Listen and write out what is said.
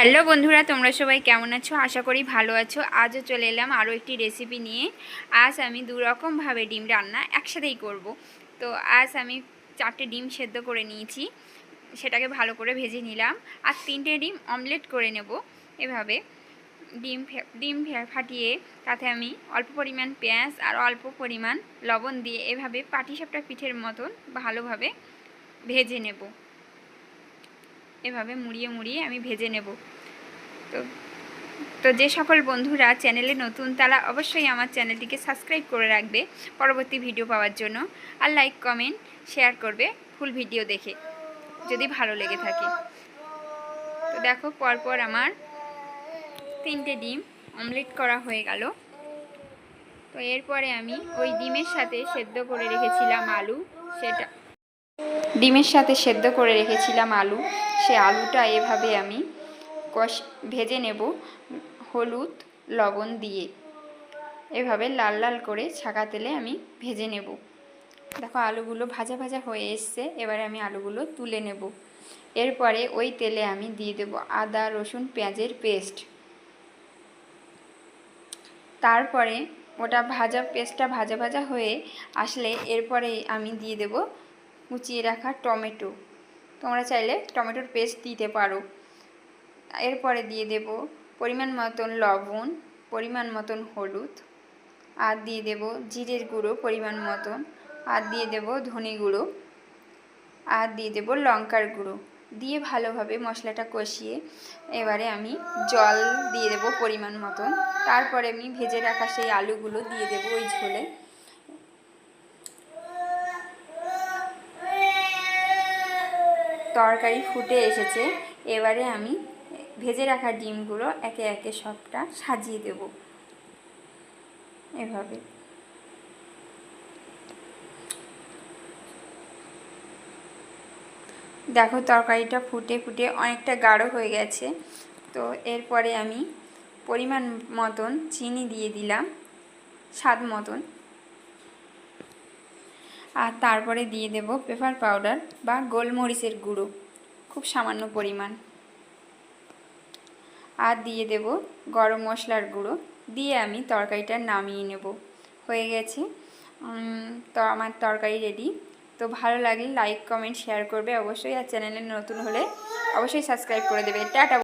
Hello বন্ধুরা, তোমরা সবাই কেমন আছো? আশা করি ভালো আছো। আজও চলে এলাম আরও একটি রেসিপি নিয়ে। আজ আমি দু রকমভাবে ডিম রান্না একসাথেই করব। তো আজ আমি চারটে ডিম সেদ্ধ করে নিয়েছি। সেটাকে ভালো করে ভেজে নিলাম। আর তিনটে ডিম অমলেট করে নেব এভাবে। ডিম ডিম ফাটিয়ে তাতে আমি অল্প পরিমাণ পেঁয়াজ আর অল্প পরিমাণ লবণ দিয়ে এভাবে পাটিসাপটা পিঠের মতন ভালোভাবে ভেজে নেব। এভাবে মুড়িয়ে মুড়িয়ে আমি ভেজে নেব। তো তো যে সকল বন্ধুরা চ্যানেলে নতুন তারা অবশ্যই আমার চ্যানেলটিকে সাবস্ক্রাইব করে রাখবে পরবর্তী ভিডিও পাওয়ার জন্য। আর লাইক, কমেন্ট, শেয়ার করবে ফুল ভিডিও দেখে, যদি ভালো লেগে থাকে। তো দেখো, পরপর আমার তিনটে ডিম অমলেট করা হয়ে গেল। তো এরপরে আমি ওই ডিমের সাথে সেদ্ধ করে রেখেছিলাম আলু, সেটা ডিমের সাথে সেদ্ধ করে রেখেছিলাম আলু। সে আলুটা এভাবে আমি কষ, ভেজে নেব হলুদ, লবণ দিয়ে। এভাবে লাল লাল করে ছাকা তেলে আমি ভেজে নেব। দেখো, আলুগুলো ভাজা ভাজা হয়ে এসছে। এবারে আমি আলুগুলো তুলে নেব। এরপরে ওই তেলে আমি দিয়ে দেব আদা, রসুন, পেঁয়াজের পেস্ট। তারপরে ওটা ভাজা, পেস্টটা ভাজা ভাজা হয়ে আসলে এরপরে আমি দিয়ে দেব কুচিয়ে রাখা টমেটো। তোমরা চাইলে টমেটোর পেস্ট দিতে পারো। এরপরে দিয়ে দেব পরিমাণ মতন লবণ, পরিমাণ মতন হলুদ, আর দিয়ে দেব জিরের গুঁড়ো পরিমাণ মতন, আর দিয়ে দেব ধনে গুঁড়ো, আর দিয়ে দেব লঙ্কার গুঁড়ো। দিয়ে ভালোভাবে মশলাটা কষিয়ে এবারে আমি জল দিয়ে দেব পরিমাণ মতন। তারপরে আমি ভেজে রাখা সেই আলুগুলো দিয়ে দেব ওই ঝোলে। তরকারি ফুটে এসেছে, এবারে আমি ভেজে রাখা ডিমগুলো একে একে সবটা সাজিয়ে দেব। এভাবে। দেখো তরকারিটা ফুটে ফুটে অনেকটা গাঢ় হয়ে গেছে। তো এরপরে আমি পরিমাণ মতন চিনি দিয়ে দিলাম, স্বাদ মতন। আর তারপরে দিয়ে দেব পেপার পাউডার বা গোলমরিচের গুঁড়ো, খুব সামান্য পরিমাণ। আর দিয়ে দেব গরম মশলার গুঁড়ো, দিয়ে আমি তরকারিটা নামিয়ে নেব। হয়ে গেছে। তো আমার তরকারি রেডি তো ভালো লাগলে লাইক কমেন্ট শেয়ার করবে অবশ্যই। আর চ্যানেলে নতুন হলে অবশ্যই সাবস্ক্রাইব করে দেবে। টাটা!